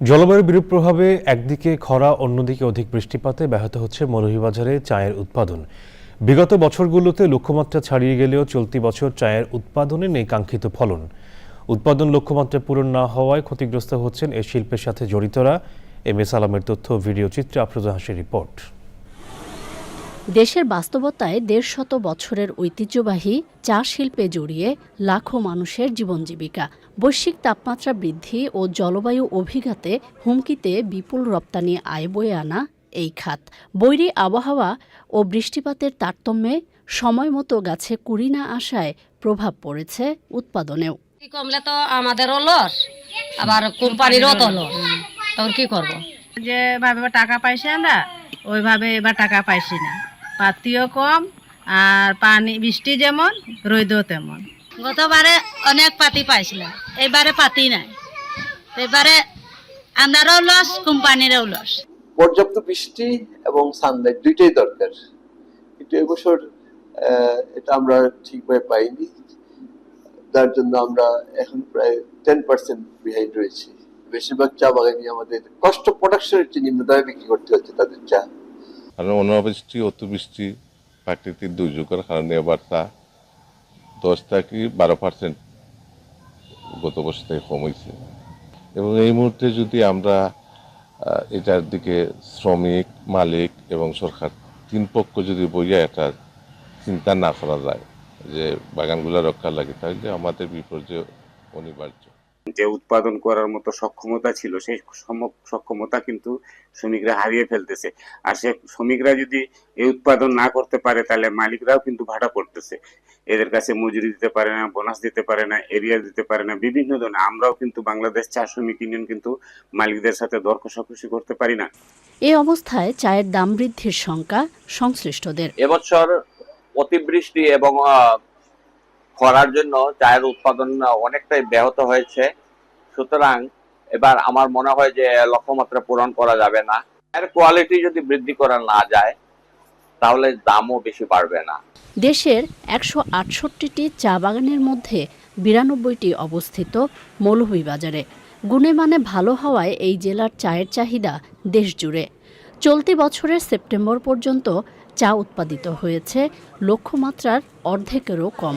জলবায়ুর বিরূপ প্রভাবে একদিকে খরা, অন্যদিকে অধিক বৃষ্টিপাতে ব্যাহত হচ্ছে মৌলভীবাজারে চায়ের উৎপাদন। বিগত বছরগুলোতে লক্ষ্যমাত্রা ছাড়িয়ে গেলেও চলতি বছর চায়ের উৎপাদনে নেই কাঙ্ক্ষিত ফলন। উৎপাদন লক্ষ্যমাত্রা পূরণ না হওয়ায় ক্ষতিগ্রস্ত হচ্ছেন এ শিল্পের সাথে জড়িতরা। এম এস আলমের তথ্য, ভিডিও চিত্রে আফরোজা হাসির রিপোর্ট। দেশের বাস্তবতায় দেড় শত বছরের ঐতিহ্যবাহী চা শিল্পে জড়িয়ে লাখো মানুষের জীবন জীবিকা। বৈশ্বিক তাপমাত্রা বৃদ্ধি ও জলবায়ু অভিঘাতে হুমকিতে বিপুল রপ্তানি আয় বয়ে আনা এই খাত। বৈরী আবহাওয়া ও বৃষ্টিপাতের তারতম্যে সময় মতো গাছে কুড়ি না আসায় প্রভাব পড়েছে উৎপাদনেও। কমলে তো আমাদেরও লস আবার কোম্পানিরও তো লস। তখন কি করব? যেভাবে টাকা পাইছি আমরা ওইভাবে এবার টাকা পাইছি না। পাতিও কম আর পানি বৃষ্টি যেমন রোদও তেমন। গতবারে অনেক পাতি পাইছিলাম এবারে পাতি নাই। এবারে আমরাও লস কোম্পানিরও লস পর্যাপ্ত বৃষ্টি এবং সানলাইট দুইটাই দরকার। কিন্তু এবছর এটা আমরা ঠিকভাবে পাইনি। যার জন্য আমরা এখন প্রায় টেন পার্সেন্ট বিহাইন্ড রয়েছি। বেশিরভাগ চা বাগানি আমাদের কষ্ট প্রোডাকশনের চেয়ে নিম্ন দামে বিক্রি করতে হচ্ছে তাদের চা। কারণ অনাবৃষ্টি অতিবৃষ্টি, প্রাকৃতিক দুর্যোগের কারণে এবার তা দশ থেকে বারো পার্সেন্ট গত বছর থেকে কমেছে এবং এই মুহূর্তে যদি আমরা এটার দিকে শ্রমিক, মালিক এবং সরকার তিন পক্ষ যদি বইয়া এটা চিন্তা না করা যায়, যে বাগানগুলো রক্ষার লাগে, তাহলে আমাদের বিপর্যয় অনিবার্য। যে উৎপাদন করার মতো সক্ষমতা ছিল সেই সম- সক্ষমতা কিন্তু শ্রমিকরা হারিয়ে ফেলতেছে। আর সে শ্রমিকরা যদি এই উৎপাদন না করতে পারে তাহলে মালিকরাও কিন্তু ভাড়া পড়তেছে। এদের কাছে মজুরি দিতে পারে না বোনাস দিতে পারে না এরিয়া দিতে পারে না বিভিন্ন ধরনের। আমরাও কিন্তু বাংলাদেশ চা শ্রমিক ইউনিয়ন কিন্তু মালিকদের সাথে দর কষাকষি করতে পারি না। এ অবস্থায় চায়ের দাম বৃদ্ধির শঙ্কা সংশ্লিষ্টদের। এবছর অতিবৃষ্টি এবং খরার জন্য চায়ের উৎপাদন অনেকটাই ব্যাহত হয়েছে। সুতরাং এবার আমার মনে হয় যে লক্ষ্যমাত্রা পূরণ করা যাবে না। এর কোয়ালিটি যদি বৃদ্ধি করা না যায়, তাহলে দামও বেশি বাড়বে না। দেশের একশো আটষট্টিটি চা বাগানের মধ্যে বিরানব্বইটি অবস্থিত মৌলভীবাজারে গুণে মানে ভালো হওয়ায় এই জেলার চায়ের চাহিদা দেশ জুড়ে। চলতি বছরের সেপ্টেম্বর পর্যন্ত চা উৎপাদিত হয়েছে, লক্ষ্যমাত্রার অর্ধেকেরও কম।